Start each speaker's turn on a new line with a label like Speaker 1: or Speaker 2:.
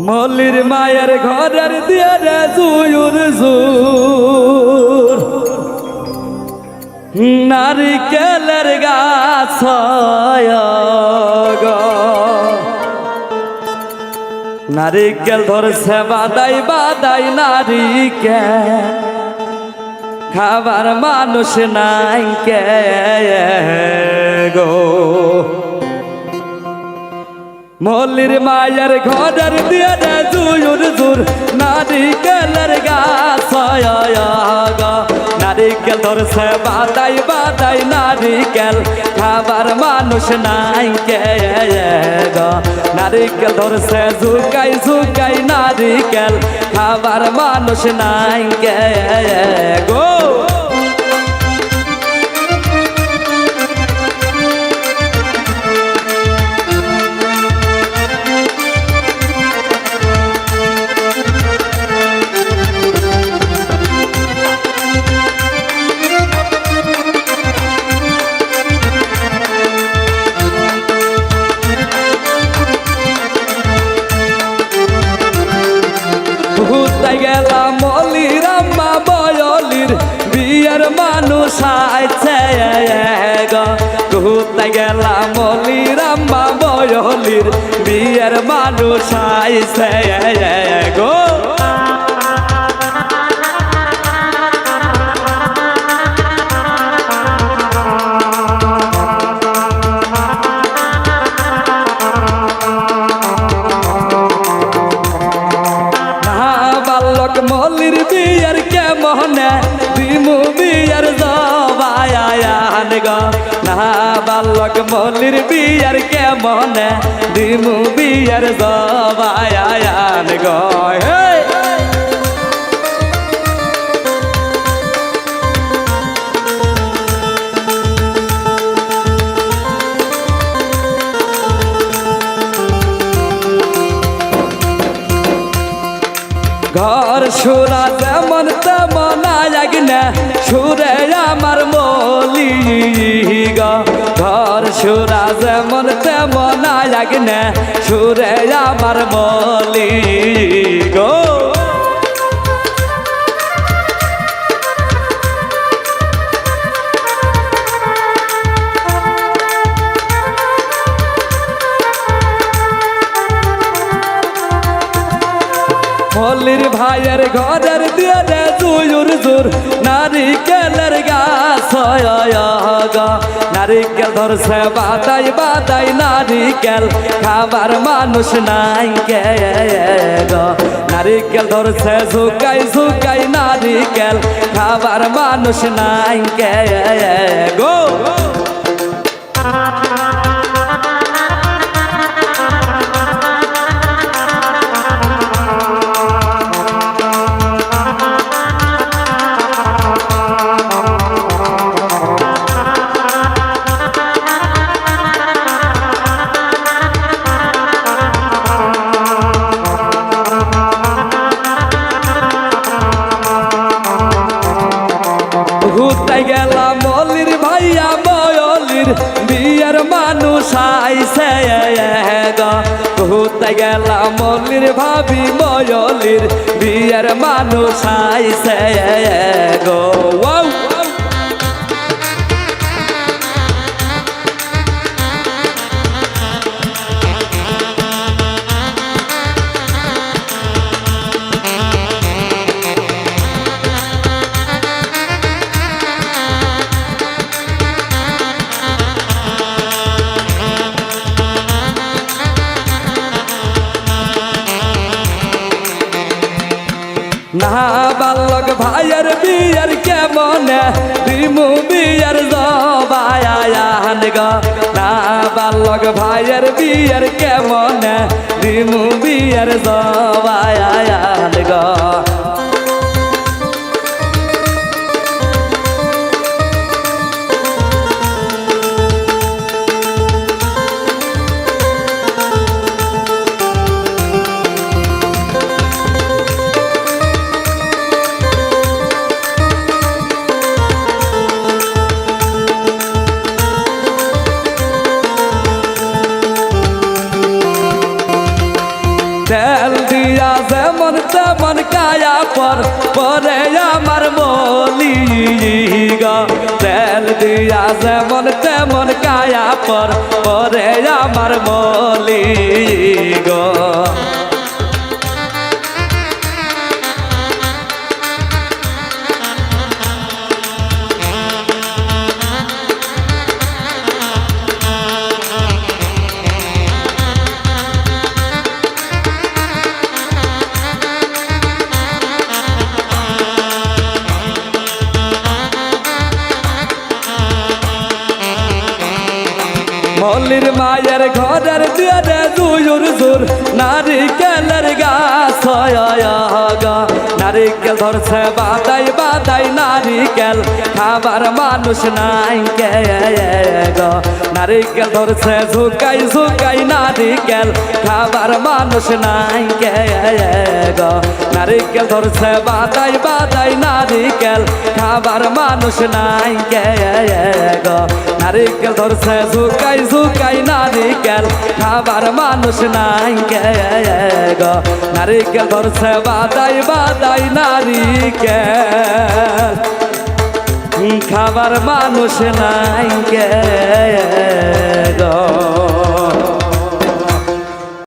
Speaker 1: মল্লির মায়ের ঘরের দিয়ে রে জুয়ুর জুর। নারিকেলের গাছ। নারিকেল ধরছে বাদাই বাদাই নারিকেল। খাবার মানুষ নাই কে। মল্লির মায়ের ঘরের দিয়ে রে জুয়ুর জুর, নারিকেলের গাছ। নারিকেল ধরছে বাদাই বাদাই নারিকেল, খাবার মানুষ নাই কে। নারিকেল ধরছে, ঝুকাই ঝুকাই নারিকেল, খাবার মানুষ নাই কে গো ঘুরতে গেলাম? মলির আম্মা বয়লির বিয়ের মানুষ আইছে। ঘুরতে গেলাম? মলির আম্মা বয়লির বিয়ের মানুষ আইছে। গো বিয়ের কেমনে দিমু বিয়ার জবায়ান গ? না বালক মলির বিয়ার কে কেমনে দিমু বিয়ের জবায়ান গো? ঘর সুরা তেমন তেমন না। সুরে আমার মলি ঘর সুরা যেমন তেমন না। সুরে আমার মলি গো। মল্লির ভাইয়ের ঘরের দিয়ে রে জুয়ুর জুর। নারিকেলের গাছ। নারিকেল ধরছে বাদাই বাদাই নারিকেল। খাবার মানুষ নাই কে নারিকেল ধরছে, ঝুকাই ঝুকাই নারিকেল। খাবার মানুষ নাই কে গো। বয়লির বিয়ের মানুষ আইছে। গো ঘুরতে গেলাম মলির ভাবি বয়লির বিয়ের মানুষ আইছে। গো না, বালক ভাইয়ের বিয়ের কেমনে? রিমু বিয়ের জবায়ান গ। না, বালক ভাইয়ের বিয়ের কেমনে? রিমু বিয়ের জবায়ান গো। যেমন তেমন কায়া পর পরে আমার বলি গা তেল দিয়া যেমন তেমন কায়া পর পরে আমার বলি গো মল্লির মায়ের ঘরের দিয়ে জুয়ুর জুর। নারিকেলের গাছ নারিকেল ধরছে বাদাই বাদাই নারিকেল। খাবার মানুষ নাই কে গো। নারিকেল ধরছে ঝুকাই ঝুকাই নারিকেল। খাবার মানুষ নাই কে গো। নারিকেল ধরছে বাদাই বাদাই নারিকেল। খাবার মানুষ নাই কে গো? নারিকেল ধরছে, ঝুকাই ঝুকাই নারিকেল। খাবার মানুষ নাই কে গো? নারিকেল ধরছে, বাদাই বাদাই নারিকেল। খাবার মানুষ নাই কে গো?